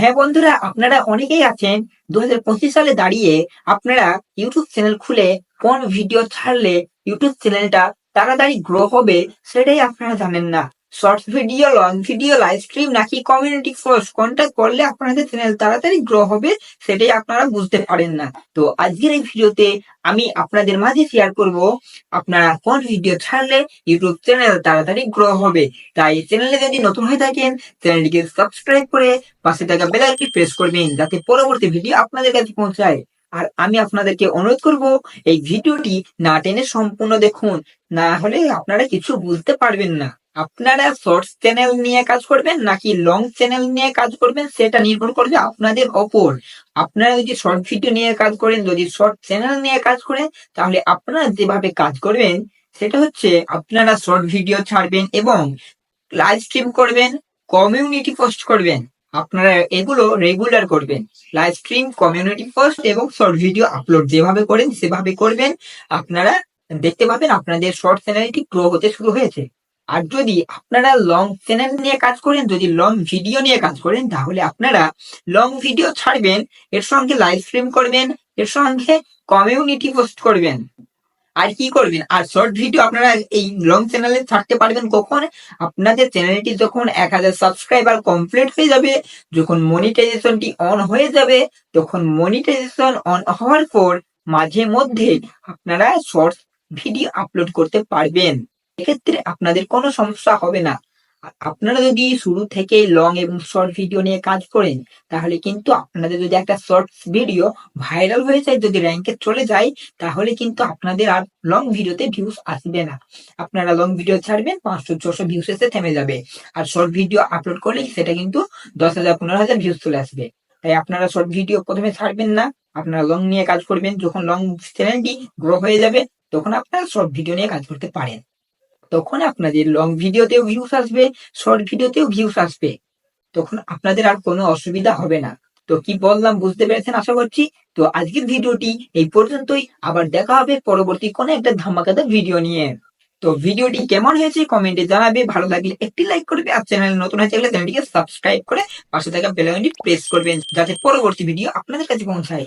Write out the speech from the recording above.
হ্যাঁ বন্ধুরা, আপনারা অনেকেই আছেন দু হাজার পঁচিশ সালে দাঁড়িয়ে আপনারা ইউটিউব চ্যানেল খুলে কোন ভিডিও ছাড়লে ইউটিউব চ্যানেলটা তাড়াতাড়ি গ্রো হবে সেটাই আপনারা জানেন না। Shorts video long video live stream নাকি কমিউনিটি পোস্ট কোনটা করলে আপনাদের চ্যানেল তাড়াতাড়ি গ্রো হবে সেটাই আপনারা বুঝতে পারেন না। তো আজকের এই ভিডিওতে আমি আপনাদের মাঝে শেয়ার করব আপনারা কোন ভিডিও ছাড়লে ইউটিউব চ্যানেল তাড়াতাড়ি গ্রো হবে। তাই চ্যানেলে যদি নতুন হয়ে থাকেন চ্যানেলটিকে সাবস্ক্রাইব করে পাশে থাকা বেল প্রেস করবেন যাতে পরবর্তী ভিডিও আপনাদের কাছে পৌঁছায়। আর আমি আপনাদেরকে অনুরোধ করব, এই ভিডিওটি না টেনে সম্পূর্ণ দেখুন, না হলে আপনারা কিছু বুঝতে পারবেন না। আপনারা শর্টস চ্যানেল নিয়ে কাজ করবেন নাকি লং চ্যানেল নিয়ে কাজ করবেন, সেটা নির্ভর করবে আপনাদের ওপর। আপনারা যদি শর্ট ভিডিও নিয়ে কাজ করেন, যদি শর্ট চ্যানেল নিয়ে কাজ করেন, তাহলে আপনারা যেভাবে কাজ করবেন, সেটা হচ্ছে আপনারা শর্ট ভিডিও ছাড়বেন এবং লাইভ স্ট্রিম করবেন কমিউনিটি পোস্ট করবেন। আপনারা এগুলো রেগুলার করবেন। লাইভ স্ট্রিম কমিউনিটি পোস্ট এবং শর্ট ভিডিও আপলোড যেভাবে করেন, সেভাবে করবেন। আপনারা দেখতে পাবেন আপনাদের শর্ট চ্যানেলটি গ্রো হতে শুরু হয়েছে। আর যদি আপনারা লং চ্যানেল নিয়ে কাজ করেন, যদি লং ভিডিও নিয়ে কাজ করেন, তাহলে আপনারা লং ভিডিও ছাড়বেন, এর সঙ্গে লাইভ স্ট্রিম করবেন, এর সঙ্গে কমিউনিটি পোস্ট করবেন। আর কি করবেন? আর শর্ট ভিডিও আপনারা এই লং চ্যানেলে ছাড়তে পারবেন কখন? আপনাদের চ্যানেলটি যখন এক হাজার সাবস্ক্রাইবার কমপ্লিট হয়ে যাবে, যখন মনিটাইজেশনটি অন হয়ে যাবে, তখন মনিটাইজেশন অন হওয়ার পর মাঝে মধ্যে আপনারা শর্ট ভিডিও আপলোড করতে পারবেন। এক্ষেত্রে আপনাদের কোনো সমস্যা হবে না। আপনারা যদি শুরু থেকে লং এবং শর্ট ভিডিও নিয়ে কাজ করেন, তাহলে কিন্তু আপনাদের যদি একটা শর্ট ভিডিও ভাইরাল হয়ে যায়, যদি র্যাঙ্কে চলে যায়, তাহলে কিন্তু আপনাদের আর লং ভিডিওতে ভিউজ আসবে না। আপনারা লং ভিডিও ছাড়বেন, পাঁচশো, ছশো ভিউজ এসে থেমে যাবে। আর শর্ট ভিডিও আপলোড করলে সেটা কিন্তু দশ হাজার, পনেরো হাজার ভিউজ চলে আসবে। তাই আপনারা শর্ট ভিডিও প্রথমে ছাড়বেন না। আপনারা লং নিয়ে কাজ করবেন, যখন লং চ্যানেলটি গ্রো হয়ে যাবে, তখন আপনারা শর্ট ভিডিও নিয়ে কাজ করতে পারেন। তখন আপনাদের লং ভিডিওতেও ভিউস আসবে শর্ট ভিডিওতেও ভিউস আসবে। তখন আপনাদের আর কোনো অসুবিধা হবে না। তো কি বললাম বুঝতে পেরেছেন আশা করছি? তো আজকের ভিডিওটি এই পর্যন্তই। আবার দেখা হবে পরবর্তী কোনো একটা ধামাকাদার ভিডিও নিয়ে। তো ভিডিওটি কেমন হয়েছে কমেন্টে জানাবে। ভালো লাগলে একটি লাইক করবে আর চ্যানেল নতুন হয়ে চ্যানেলটিকে সাবস্ক্রাইব করে পাশে থাকা বেল আইকনটি প্রেস করবেন যাতে পরবর্তী ভিডিও আপনাদের কাছে পৌঁছায়।